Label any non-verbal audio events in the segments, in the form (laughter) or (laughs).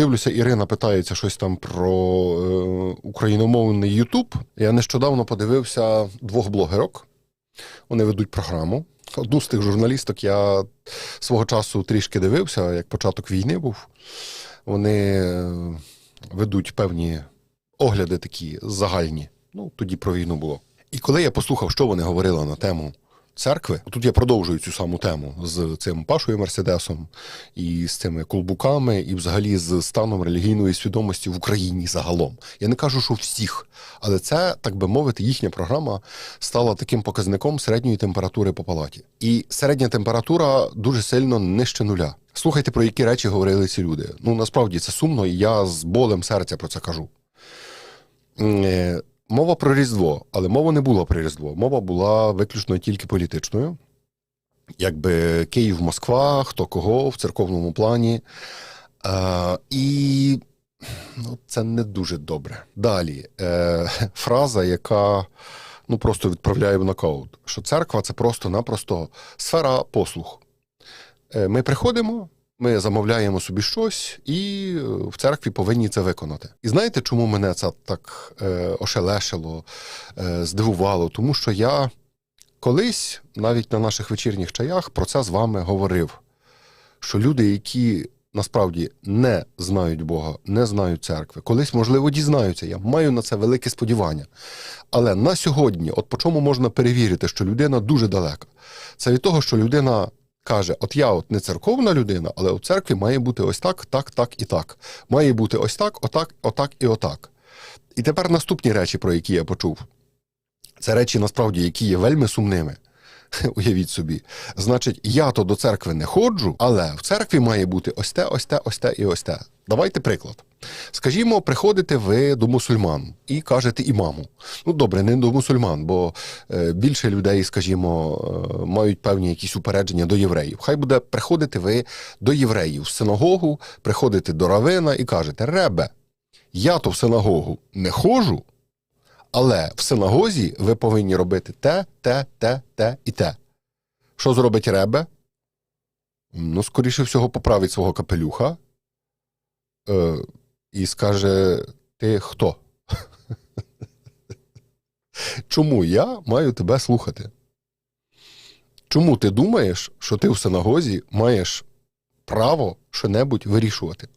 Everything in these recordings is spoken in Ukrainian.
дивлюся, Ірина питається щось там про е, україномовний Ютуб. Я нещодавно подивився двох блогерок. Вони ведуть програму. Одну з тих журналісток я свого часу трішки дивився, як початок війни був. Вони е, ведуть певні огляди такі загальні. Ну, тоді про війну було. І коли я послухав, що вони говорили на тему церкви, тут я продовжую цю саму тему з цим Пашою Мерседесом, і з цими колбуками, і взагалі з станом релігійної свідомості в Україні загалом. Я не кажу, що всіх, але це, так би мовити, їхня програма стала таким показником середньої температури по палаті. І середня температура дуже сильно нижче нуля. Слухайте, про які речі говорили ці люди. Ну насправді це сумно, і я з болем серця про це кажу. Мова про Різдво, але мова не була про Різдво. Мова була виключно тільки політичною. Якби Київ, Москва, хто кого в церковному плані. Е, і ну, це не дуже добре. Далі е, фраза, яка ну, просто відправляє в нокаут, що церква це просто-напросто сфера послуг. Е, Ми приходимо, ми замовляємо собі щось, і е, в церкві повинні це виконати. І знаєте, чому мене це так е, ошелешило, е, здивувало? Тому що я колись, навіть на наших вечірніх чаях, про це з вами говорив. Що люди, які насправді не знають Бога, не знають церкви, колись, можливо, дізнаються. Я маю на це велике сподівання. Але на сьогодні, от по чому можна перевірити, що людина дуже далека, це від того, що людина каже: От я от не церковна людина, але у церкві має бути ось так, так, так і так. Має бути ось так, отак, отак і отак. І тепер наступні речі, про які я почув. Це речі, насправді, які є вельми сумними. (laughs) Уявіть собі. Значить, я то до церкви не ходжу, але в церкві має бути ось те, ось те, ось те і ось те. Давайте приклад. Скажімо, приходите ви до мусульман і кажете імаму. Ну добре, не до мусульман, бо е, більше людей, скажімо, е, мають певні якісь упередження до євреїв. Хай буде приходити ви до євреїв в синагогу, приходите до равина і кажете: Ребе, я то в синагогу не ходжу, але в синагозі ви повинні робити те, те, те, те і те. Що зробить Ребе? Ну, скоріше всього, поправить свого капелюха е, і скаже: Ти хто? Чому я маю тебе слухати? Чому ти думаєш, що ти в синагозі маєш право що-небудь вирішувати?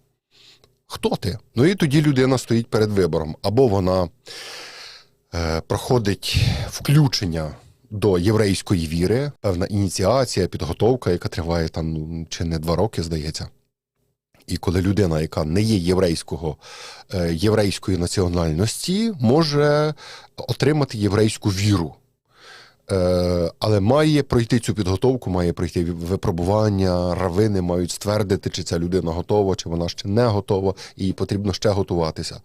Хто ти? Ну і тоді людина стоїть перед вибором. Або вона е, проходить включення до єврейської віри, певна ініціація, підготовка, яка триває там ну, чи не два роки, здається. І коли людина, яка не є єврейського, е, єврейської національності, може отримати єврейську віру. Е, але має пройти цю підготовку, має пройти випробування, равини мають ствердити, чи ця людина готова, чи вона ще не готова, і потрібно ще готуватися.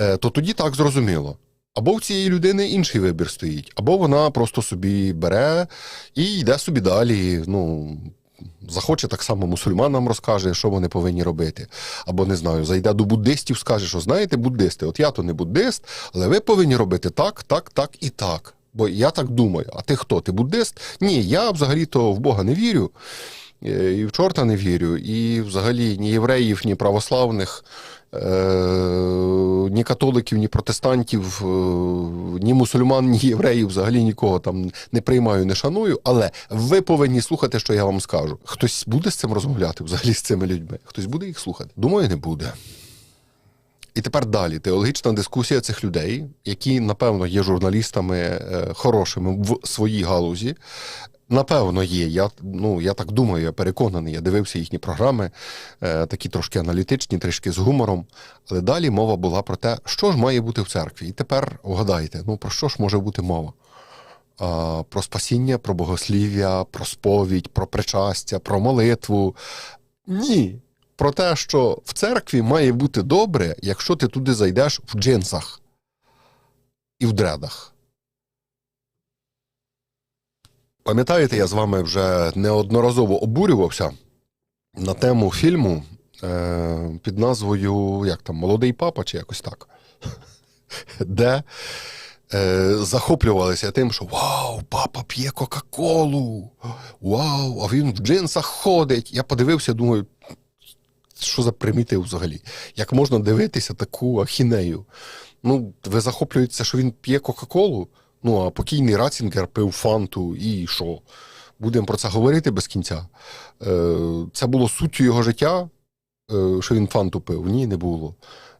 Е, то тоді так зрозуміло. Або в цієї людини інший вибір стоїть, або вона просто собі бере і йде собі далі. Ну, захоче так само мусульманам розкаже, що вони повинні робити. Або не знаю, зайде до буддистів, скаже, що знаєте, буддисти, от я то не буддист, але ви повинні робити так, так, так і так. Бо я так думаю. А ти хто? Ти буддист? Ні, я взагалі-то в Бога не вірю. Е, І в чорта не вірю, і взагалі ні євреїв, ні православних, е, ні католиків, ні протестантів, е, ні мусульман, ні євреїв, взагалі нікого там не приймаю, не шаную. Але ви повинні слухати, що я вам скажу. Хтось буде з цим розмовляти взагалі з цими людьми? Хтось буде їх слухати? Думаю, не буде. І тепер далі теологічна дискусія цих людей, які, напевно, є журналістами хорошими в своїй галузі. Напевно, є. Я, ну, я так думаю, я переконаний. Я дивився їхні програми, е, такі трошки аналітичні, трішки з гумором. Але далі мова була про те, що ж має бути в церкві. І тепер вгадайте, ну про що ж може бути мова? А, про спасіння, про богослів'я, про сповідь, про причастя, про молитву. Ні. Про те, що в церкві має бути добре, якщо ти туди зайдеш в джинсах і в дредах. Пам'ятаєте, я з вами вже неодноразово обурювався на тему фільму е, під назвою як там, Молодий папа чи якось так, (laughs) де е, захоплювалися тим, що Вау, папа п'є Кока-Колу! Вау, а він в джинсах ходить. Я подивився, думаю, що за примітив взагалі? Як можна дивитися таку ахінею? Ну, ви захоплюєтеся, що він п'є Кока-Колу? Ну, а покійний Рацінгер пив фанту і що? Будемо про це говорити без кінця. Е, це було суттю його життя, е, що він фанту пив? Ні, не було.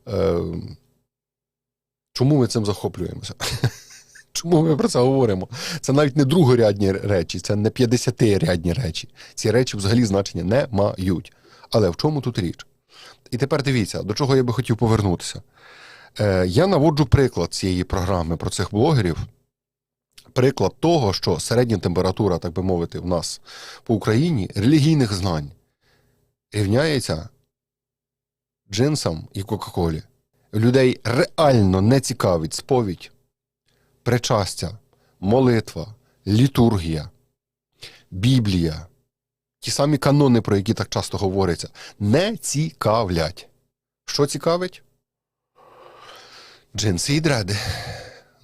Е, чому ми цим захоплюємося? (laughs) Чому ми про це говоримо? Це навіть не другорядні речі, це не 50-рядні речі. Ці речі взагалі значення не мають. Але в чому тут річ? І тепер дивіться, до чого я би хотів повернутися. Я наводжу приклад цієї програми про цих блогерів. Приклад того, що середня температура, так би мовити, в нас по Україні релігійних знань рівняється джинсам і Кока-Колі. Людей реально не цікавить сповідь, причастя, молитва, літургія, Біблія, ті самі канони, про які так часто говориться, не цікавлять. Що цікавить? Джинси і дреди.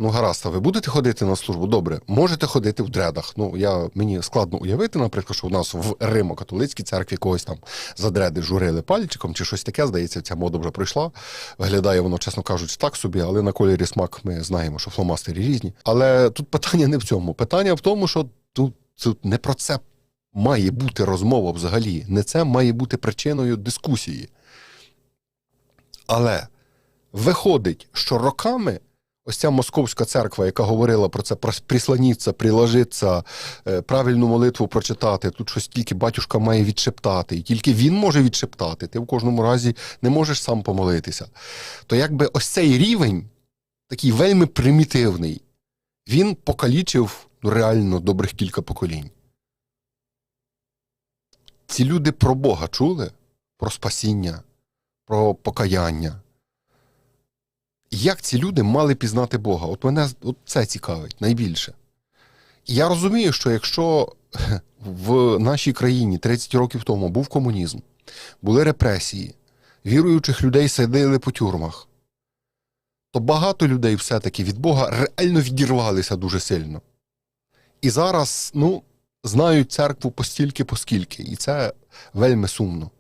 Ну, гаразд, а ви будете ходити на службу? Добре, можете ходити в дредах. Ну, я, мені складно уявити, наприклад, що в нас в Римо-католицькій церкві когось там за дреди журили пальчиком чи щось таке, здається, ця мода вже пройшла. Виглядає воно, чесно кажучи, так собі, але на кольорі смак ми знаємо, що фломастері різні. Але тут питання не в цьому. Питання в тому, що тут, тут не про це має бути розмова взагалі. Не це має бути причиною дискусії. Але виходить, що роками ось ця московська церква, яка говорила про це, про прислоніться, приложиться, е, правильну молитву прочитати, тут щось тільки батюшка має відшептати, і тільки він може відшептати, ти в кожному разі не можеш сам помолитися. То якби ось цей рівень, такий вельми примітивний, він покалічив ну, реально добрих кілька поколінь. Ці люди про Бога чули, про спасіння, про покаяння. Як ці люди мали пізнати Бога? От мене от це цікавить найбільше. Я розумію, що якщо (laughs) в нашій країні 30 років тому був комунізм, були репресії, віруючих людей сидили по тюрмах, то багато людей все-таки від Бога реально відірвалися дуже сильно. І зараз, ну, знають церкву постільки, поскільки, і це вельми сумно.